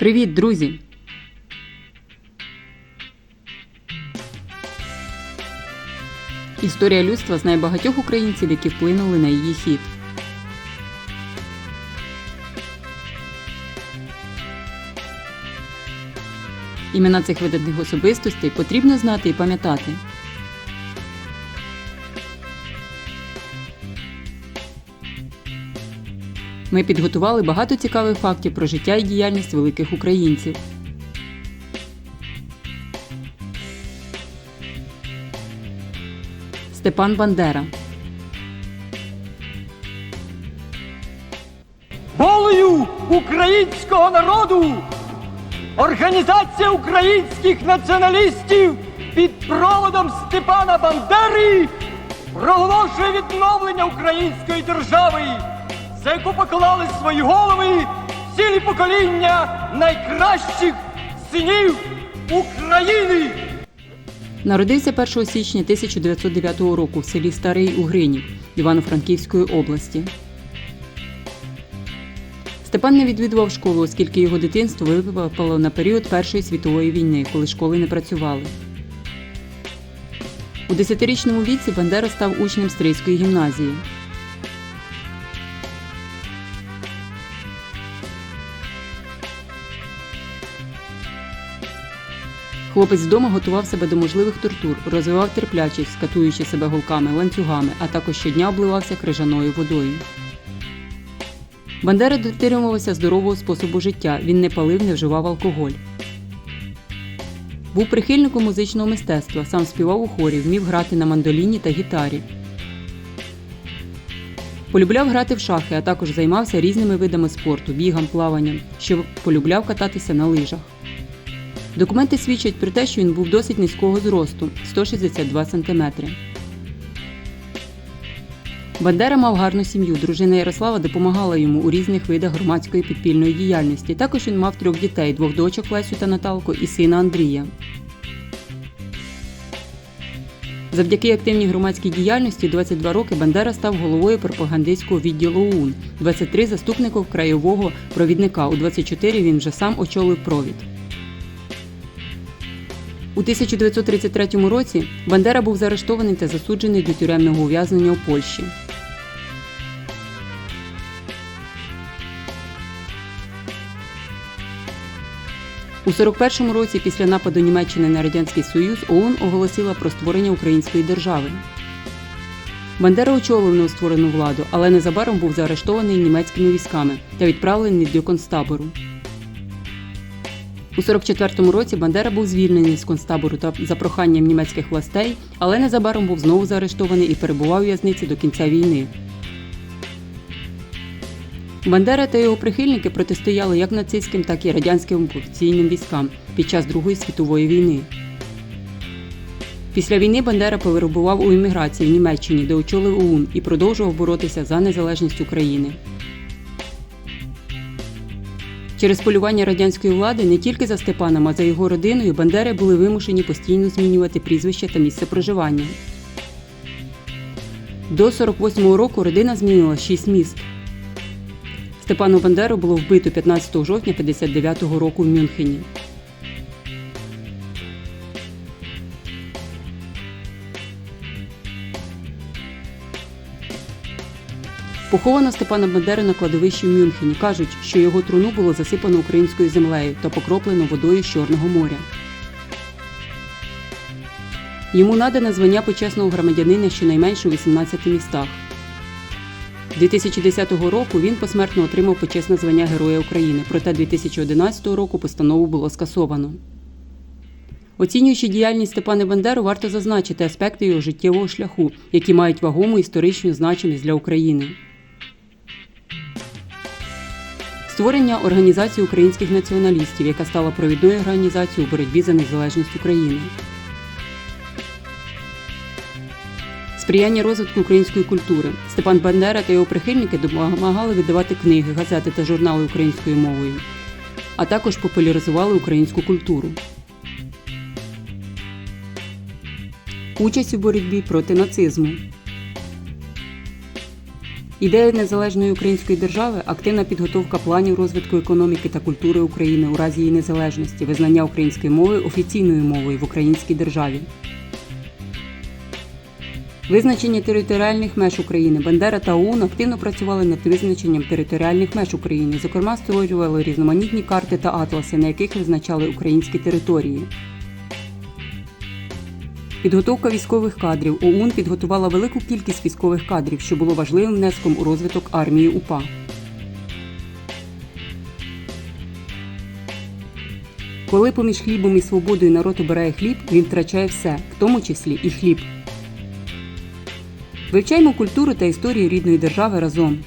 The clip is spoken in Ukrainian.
Привіт, друзі! Історія людства знає багатьох українців, які вплинули на її хід. Імена цих видатних особистостей потрібно знати і пам'ятати. Ми підготували багато цікавих фактів про життя і діяльність великих українців. Степан Бандера волею українського народу Організація українських націоналістів під проводом Степана Бандери проголошує відновлення української держави, за яку поклали свої голови цілі покоління найкращих синів України. народився 1 січня 1909 року в селі Старий Угринів Івано-Франківської області. Степан не відвідував школу, оскільки його дитинство випало на період Першої світової війни, коли школи не працювали. У 10-річному віці Бандера став учнем Стрийської гімназії. Хлопець вдома готував себе до можливих тортур, розвивав терплячість, скатуючи себе голками, ланцюгами, а також щодня обливався крижаною водою. Бандера дотримувався здорового способу життя. Він не палив, не вживав алкоголь. Був прихильником музичного мистецтва, сам співав у хорі, вмів грати на мандоліні та гітарі. Полюбляв грати в шахи, а також займався різними видами спорту, бігом, плаванням, що полюбляв кататися на лижах. Документи свідчать про те, що він був досить низького зросту 162 см. Бандера мав гарну сім'ю. Дружина Ярослава допомагала йому у різних видах громадської підпільної діяльності. Також він мав трьох дітей: двох дочок Лесю та Наталку і сина Андрія. Завдяки активній громадській діяльності 22 роки Бандера став головою пропагандистського відділу ОУН, 23 заступником краєвого провідника. У 24 він вже сам очолив провід. У 1933 році Бандера був заарештований та засуджений до тюремного ув'язнення у Польщі. У 41-му році після нападу Німеччини на Радянський Союз ОУН оголосила про створення української держави. Бандера очолив новостворену владу, але незабаром був заарештований німецькими військами та відправлений до концтабору. У 44-му році Бандера був звільнений з концтабору та за проханням німецьких властей, але незабаром був знову заарештований і перебував у в'язниці до кінця війни. Бандера та його прихильники протистояли як нацистським, так і радянським окупаційним військам під час Другої світової війни. Після війни Бандера перебував у еміграції в Німеччині, де очолив ОУН і продовжував боротися за незалежність України. Через полювання радянської влади не тільки за Степаном, а за його родиною Бандери були вимушені постійно змінювати прізвище та місце проживання. До 48-го року родина змінила шість міст. Степану Бандеру було вбито 15 жовтня 59-го року в Мюнхені. Поховано Степана Бандери на кладовищі в Мюнхені. Кажуть, що його труну було засипано українською землею та покроплено водою з Чорного моря. Йому надане звання почесного громадянина щонайменше у 18 містах. 2010 року він посмертно отримав почесне звання Героя України, проте 2011 року постанову було скасовано. Оцінюючи діяльність Степана Бандеру, варто зазначити аспекти його життєвого шляху, які мають вагому історичну значимість для України. Створення організації українських націоналістів, яка стала провідною організацією у боротьбі за незалежність України. Сприяння розвитку української культури. Степан Бандера та його прихильники допомагали видавати книги, газети та журнали українською мовою, а також популяризували українську культуру. Участь у боротьбі проти нацизму. Ідея незалежної української держави активна підготовка планів розвитку економіки та культури України у разі її незалежності, визнання української мови офіційною мовою в українській державі. Визначення територіальних меж України Бандера та ОУН активно працювали над визначенням територіальних меж України. Зокрема, створювали різноманітні карти та атласи, на яких визначали українські території. Підготовка військових кадрів ОУН підготувала велику кількість військових кадрів, що було важливим внеском у розвиток армії УПА. Коли поміж хлібом і свободою народ обирає хліб, він втрачає все, в тому числі і хліб. Вивчаємо культуру та історію рідної держави разом.